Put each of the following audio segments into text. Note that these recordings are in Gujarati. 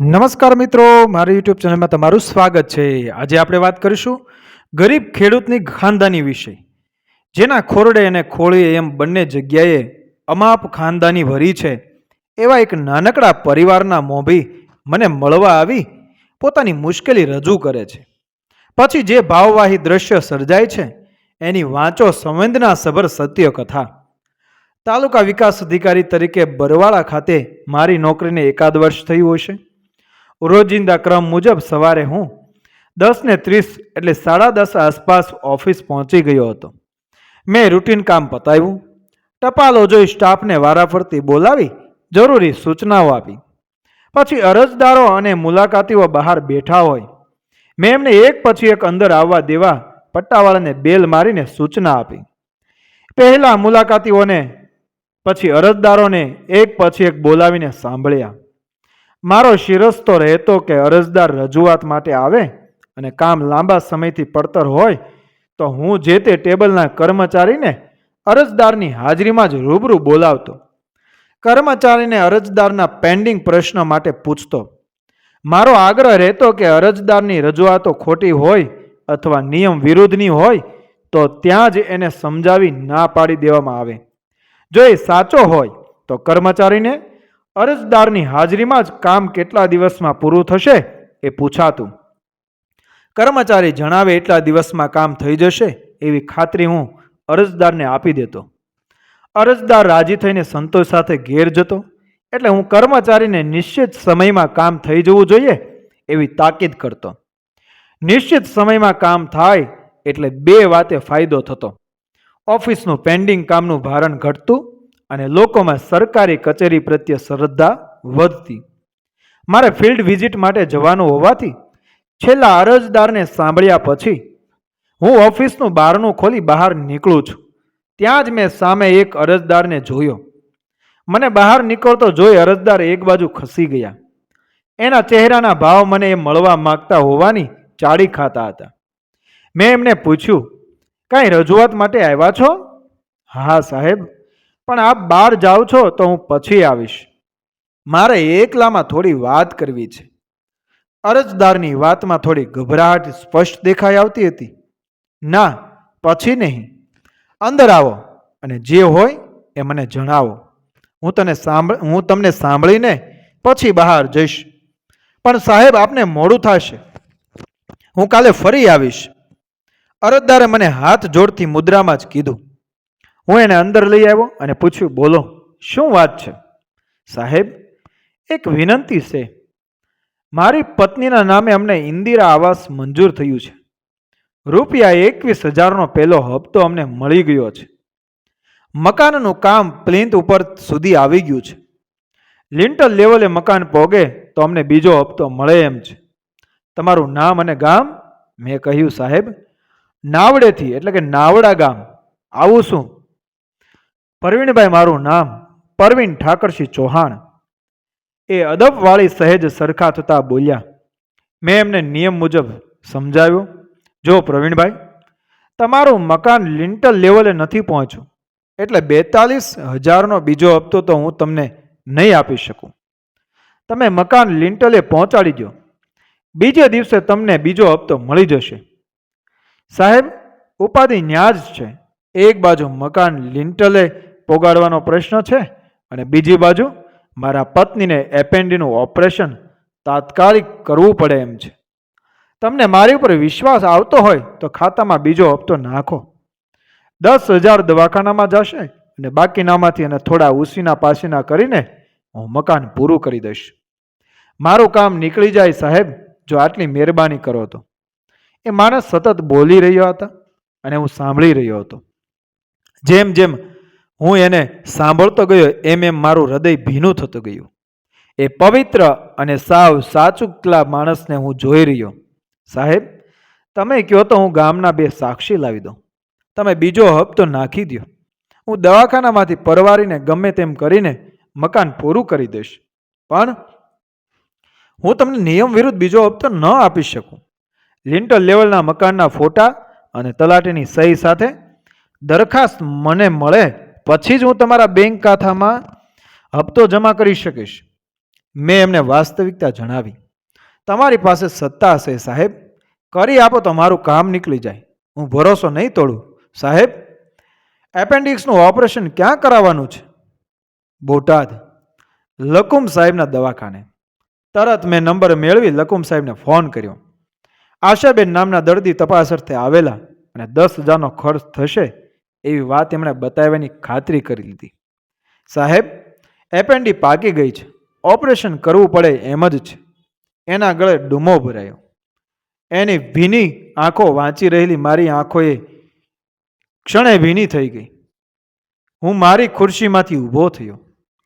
નમસ્કાર મિત્રો, મારી યુટ્યુબ ચેનલમાં તમારું સ્વાગત છે. આજે આપણે વાત કરીશું ગરીબ ખેડૂતની ખાનદાની વિશે. જેના ખોરડે અને ખોળીએ એમ બંને જગ્યાએ અમાપ ખાનદાની ભરી છે. એવા એક નાનકડા પરિવારના મોભી મને મળવા આવી પોતાની મુશ્કેલી રજૂ કરે છે. પછી જે ભાવવાહી દ્રશ્ય સર્જાય છે, એની વાંચો સંવેદનાસભર સત્ય કથા તાલુકા વિકાસ અધિકારી તરીકે બરવાળા ખાતે મારી નોકરીને એકાદ વર્ષ થયું હશે. રોજિંદા ક્રમ મુજબ સવારે હું દસ ને ત્રીસ એટલે સાડા દસ આસપાસ ઓફિસ પહોંચી ગયો હતો. મેં રૂટીન કામ પતાવ્યું. ટપાલો જોઈ સ્ટાફને વારાફરતી બોલાવી, જરૂરી સૂચનાઓ આપી. પછી અરજદારો અને મુલાકાતીઓ બહાર બેઠા હોય. મેં એમને એક પછી એક અંદર આવવા દેવા પટ્ટાવાળાને બેલ મારીને સૂચના આપી. પહેલાં મુલાકાતીઓને, પછી અરજદારોને એક પછી એક બોલાવીને સાંભળ્યા. મારો શિરસ્તો રહેતો કે અરજદાર રજૂઆત માટે આવે અને કામ લાંબા સમયથી પડતર હોય, તો હું જે તે ટેબલના કર્મચારીને અરજદારની હાજરીમાં જ રૂબરૂ બોલાવતો. કર્મચારીને અરજદારના પેન્ડિંગ પ્રશ્ન માટે પૂછતો. મારો આગ્રહ રહેતો કે અરજદારની રજૂઆતો ખોટી હોય અથવા નિયમ વિરુદ્ધની હોય, તો ત્યાં જ એને સમજાવી ના પાડી દેવામાં આવે. જો એ સાચો હોય, તો કર્મચારીને અરજદારની હાજરીમાં જ કામ કેટલા દિવસમાં પૂરું થશે એ પૂછાતું. કર્મચારી જણાવે એટલા દિવસમાં કામ થઈ જશે એવી ખાતરી હું અરજદારને આપી દેતો. અરજદાર રાજી થઈને સંતોષ સાથે ઘેર જતો. એટલે હું કર્મચારીને નિશ્ચિત સમયમાં કામ થઈ જવું જોઈએ એવી તાકીદ કરતો. નિશ્ચિત સમયમાં કામ થાય એટલે બે વાતે ફાયદો થતો. ઓફિસનું પેન્ડિંગ કામનું ભારણ ઘટતું અને લોકોમાં સરકારી કચેરી પ્રત્યે શ્રદ્ધા વધતી. મારે ફિલ્ડ વિઝિટ માટે જવાનું હોવાથી છેલ્લા અરજદારને સાંભળ્યા પછી હું ઓફિસનું બારણું ખોલી બહાર નીકળું છું. ત્યાં જ મેં સામે એક અરજદારને જોયો. મને બહાર નીકળતો જોઈ અરજદાર એક બાજુ ખસી ગયા. એના ચહેરાના ભાવ મને એ મળવા માંગતા હોવાની ચાડી ખાતા હતા. મેં એમને પૂછ્યું, કાંઈ રજૂઆત માટે આવ્યા છો? હા, સાહેબ. પણ આપ બહાર જાઓ છો તો હું પછી આવીશ. મારે એકલામાં થોડી વાત કરવી છે. અરજદારની વાતમાં થોડી ગભરાટ સ્પષ્ટ દેખાઈ આવતી હતી. ના, પછી નહીં. અંદર આવો અને જે હોય એ મને જણાવો. હું તને સાંભળ, હું તમને સાંભળીને પછી બહાર જઈશ. પણ સાહેબ, આપને મોડું થશે. હું કાલે ફરી આવીશ. અરજદારે મને હાથ જોડતી મુદ્રામાં જ કીધું. હું એને અંદર લઈ આવ્યો અને પૂછ્યું, બોલો, શું વાત છે? સાહેબ, એક વિનંતી છે. મારી પત્નીના નામે અમને ઇન્દિરા આવાસ મંજૂર થયું છે. રૂપિયા એકવીસ હજારનો પહેલો હપ્તો અમને મળી ગયો છે. મકાનનું કામ પ્લિન્થ ઉપર સુધી આવી ગયું છે. લિન્ટલ લેવલે મકાન પોગે તો અમને બીજો હપ્તો મળે એમ છે. તમારું નામ અને ગામ? મેં કહ્યું, સાહેબ, નાવડેથી, એટલે કે નાવડા ગામ. આવું શું? પરવીણભાઈ મારું નામ પરવીન ઠાકરસિંહ ચૌહાણ. એ અદબવાળી સહેજ સરખા થતાં બોલ્યા, મેં એમને નિયમ મુજબ સમજાવ્યું. જો પ્રવીણભાઈ, તમારું મકાન લિન્ટલ લેવલે નથી પહોંચ્યું, એટલે બેતાલીસ હજારનો બીજો હપ્તો તો હું તમને નહીં આપી શકું. તમે મકાન લિન્ટલે પહોંચાડી દો બીજે દિવસે તમને બીજો હપ્તો મળી જશે. સાહેબ, ઉપાધિ ન્યાજ છે. એક બાજુ મકાન લિન્ટલે પોગાડવાનો પ્રશ્ન છે. અને બીજી બાજુ મારા પત્નીને એપેન્ડીનું ઓપરેશન તાત્કાલિક કરવું પડે એમ છે. તમને મારી ઉપર વિશ્વાસ આવતો હોય તો ખાતામાં બીજો હપ્તો નાખો. દસ હજાર દવાખાનામાં જશે અને બાકીનામાંથી અને થોડા ઉસીના પાસીના કરીને હું મકાન પૂરું કરી દઈશ. મારું કામ નીકળી જાય સાહેબ, જો આટલી મહેરબાની કરો તો. એ માણસ સતત બોલી રહ્યો હતા અને હું સાંભળી રહ્યો હતો. જેમ જેમ હું એને સાંભળતો ગયો એમ એમ મારું હૃદય ભીનું થતું ગયું. એ પવિત્ર અને સાવ સાચુકલા માણસને હું જોઈ રહ્યો. સાહેબ, તમે કહો તો હું ગામના બે સાક્ષી લાવી દઉં. તમે બીજો હપ્તો નાખી દો હું દવાખાનામાંથી પરવારીને ગમે તેમ કરીને મકાન પૂરું કરી દઈશ. પણ હું તમને નિયમ વિરુદ્ધ બીજો હપ્તો ન આપી શકું. લિન્ટલ લેવલના મકાનના ફોટા અને તલાટીની સહી સાથે દરખાસ્ત મને મળે પછી જ હું તમારા બેંક ખાતામાં હપ્તો જમા કરી શકીશ. મેં એમને વાસ્તવિકતા જણાવી. તમારી પાસે સત્તા હશે, સાહેબ. કરી આપો તો મારું કામ નીકળી જાય. હું ભરોસો નહીં તોડું. સાહેબ, એપેન્ડિક્સનું ઓપરેશન ક્યાં કરાવવાનું છે? બોટાદ. લકુમ સાહેબના દવાખાને. તરત મેં નંબર મેળવી લકુમ સાહેબને ફોન કર્યો. આશાબેન નામના દર્દી તપાસ અર્થે આવેલા અને દસ હજારનો ખર્ચ થશે. એવી વાત એમણે બતાવવાની ખાતરી કરી લીધી. સાહેબ, એપેન્ડી પાકી ગઈ છે. ઓપરેશન કરવું પડે એમ જ છે. એના ગળે ડૂમો ભરાયો. એની ભીની આંખો વાંચી રહેલી મારી આંખોએ ક્ષણે ભીની થઈ ગઈ. હું મારી ખુરશીમાંથી ઊભો થયો.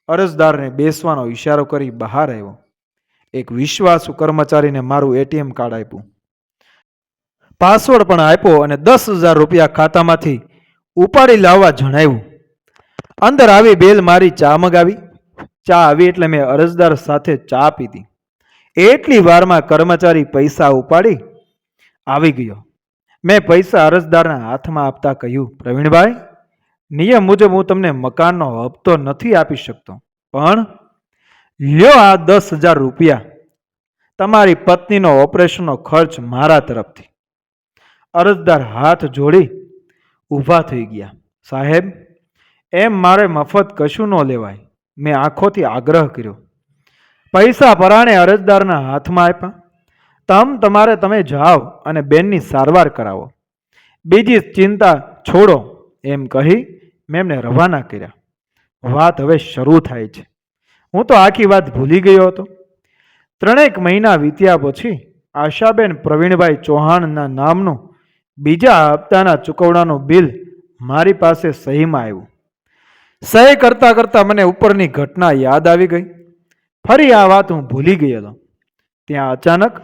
અરજદારને બેસવાનો ઈશારો કરી બહાર આવ્યો. એક વિશ્વાસુ કર્મચારીને મારું એટીએમ કાર્ડ આપ્યું. પાસવર્ડ પણ આપ્યો અને દસ હજાર રૂપિયા ખાતામાંથી ઉપાડી લાવવા જણાવ્યું. અંદર આવી બેલ મારી ચા મગાવી. ચા આવી એટલે મેં અરજદાર સાથે ચા પીધી. એટલી વારમાં કર્મચારી પૈસા ઉપાડી આવી ગયો. મેં પૈસા અરજદારના હાથમાં આપતા કહ્યું, પ્રવીણભાઈ, નિયમ મુજબ હું તમને મકાનનો હપ્તો નથી આપી શકતો, પણ લ્યો આ દસ હજાર રૂપિયા. તમારી પત્નીનો ઓપરેશનનો ખર્ચ મારા તરફથી. અરજદાર હાથ જોડી ઊભા થઈ ગયા. સાહેબ, એમ મારે મફત કશું ન લેવાય. મેં આંખોથી આગ્રહ કર્યો. પૈસા પરાણે અરજદારના હાથમાં આપ્યા. તમ તમારે તમે જાઓ અને બેનની સારવાર કરાવો. બીજી ચિંતા છોડો. એમ કહી મેં એમને રવાના કર્યા. વાત હવે શરૂ થાય છે. હું તો આખી વાત ભૂલી ગયો હતો. ત્રણેક મહિના વીત્યા પછી આશાબેન પ્રવીણભાઈ ચૌહાણના નામનું બીજા હપ્તાના ચૂકવણાનું બિલ મારી પાસે સહીમાં આવ્યું. સહી કરતાં કરતાં મને ઉપરની ઘટના યાદ આવી ગઈ. ફરી આ વાત હું ભૂલી ગયેલો. ત્યાં અચાનક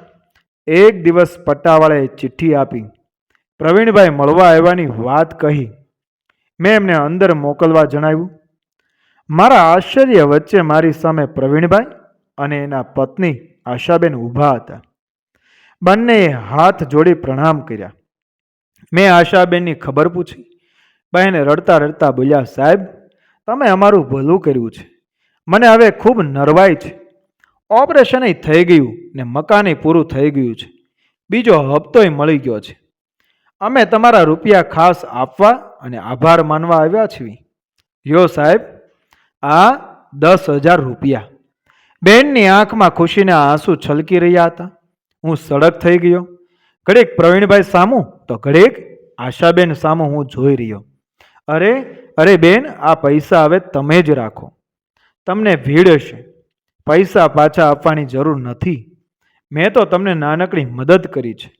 એક દિવસ પટ્ટાવાળાએ ચિઠ્ઠી આપી. પ્રવીણભાઈ મળવા આવવાની વાત કહી. મેં એમને અંદર મોકલવા જણાવ્યું. મારા આશ્ચર્ય વચ્ચે મારી સામે પ્રવીણભાઈ અને એના પત્ની આશાબેન ઊભા હતા. બંનેએ હાથ જોડી પ્રણામ કર્યા. મેં આશાબેનની ખબર પૂછી. બહેને રડતા રડતા બોલ્યા, સાહેબ, તમે અમારું ભલું કર્યું છે. મને હવે ખૂબ નરવાય છે. ઓપરેશન થઈ ગયું ને મકાને પૂરું થઈ ગયું છે. બીજો હપ્તોય મળી ગયો છે. અમે તમારા રૂપિયા ખાસ આપવા અને આભાર માનવા આવ્યા છીએ. યો સાહેબ, આ દસ હજાર રૂપિયા. બેનની આંખમાં ખુશીના આંસુ છલકી રહ્યા હતા. હું સડક થઈ ગયો. ઘડીક પ્રવીણભાઈ સામું તો ઘડીક આશાબેન સામે હું જોઈ રહ્યો. અરે અરે બેન, આ પૈસા હવે તમે જ રાખો. તમને ભીડ હશે. પૈસા પાછા આપવાની જરૂર નથી. મેં તો તમને નાનકડી મદદ કરી છે.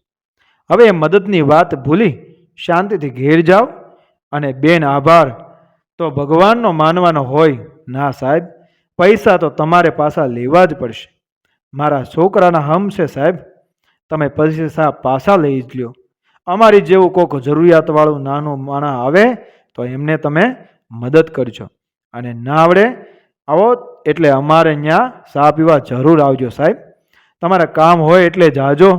હવે એ મદદની વાત ભૂલી શાંતિથી ઘેર જાઓ અને બેન આભાર. તો ભગવાનનો માનવાનો હોય. ના સાહેબ, પૈસા તો તમારે પાછા લેવા જ પડશે. મારા છોકરાના હમ છે સાહેબ. તમે પૈસા પાછા લઈ જ લ્યો. અમારી જેવું કોઈક જરૂરિયાતવાળું નાનું માણા આવે, તો એમને તમે મદદ કરજો. અને ના આવડે, આવો, એટલે અમારે અહીંયા ચા પીવા જરૂર આવજો સાહેબ. તમારા કામ હોય એટલે જાજો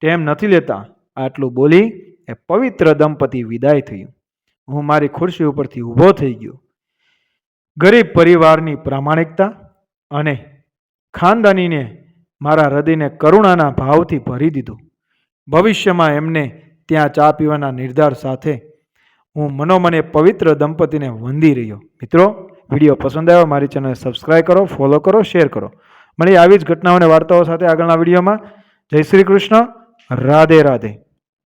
તેમ નથી લેતા. આટલું બોલી એ પવિત્ર દંપતી વિદાય થયું. હું મારી ખુરશી ઉપરથી ઊભો થઈ ગયો. ગરીબ પરિવારની પ્રામાણિકતા અને ખાનદાનીને મારા હૃદયને કરુણાના ભાવથી ભરી દીધું. ભવિષ્યમાં એમને ત્યાં ચા પીવાના નિર્ધાર સાથે હું મનોમને પવિત્ર દંપતીને વંદી રહ્યો. મિત્રો, વીડિયો પસંદ આવ્યો, મારી ચેનલ સબસ્ક્રાઈબ કરો ફોલો કરો શેર કરો. મળી આવી જ ઘટનાઓ અને વાર્તાઓ સાથે આગળના વિડીયોમાં. જય શ્રી કૃષ્ણ, રાધે રાધે.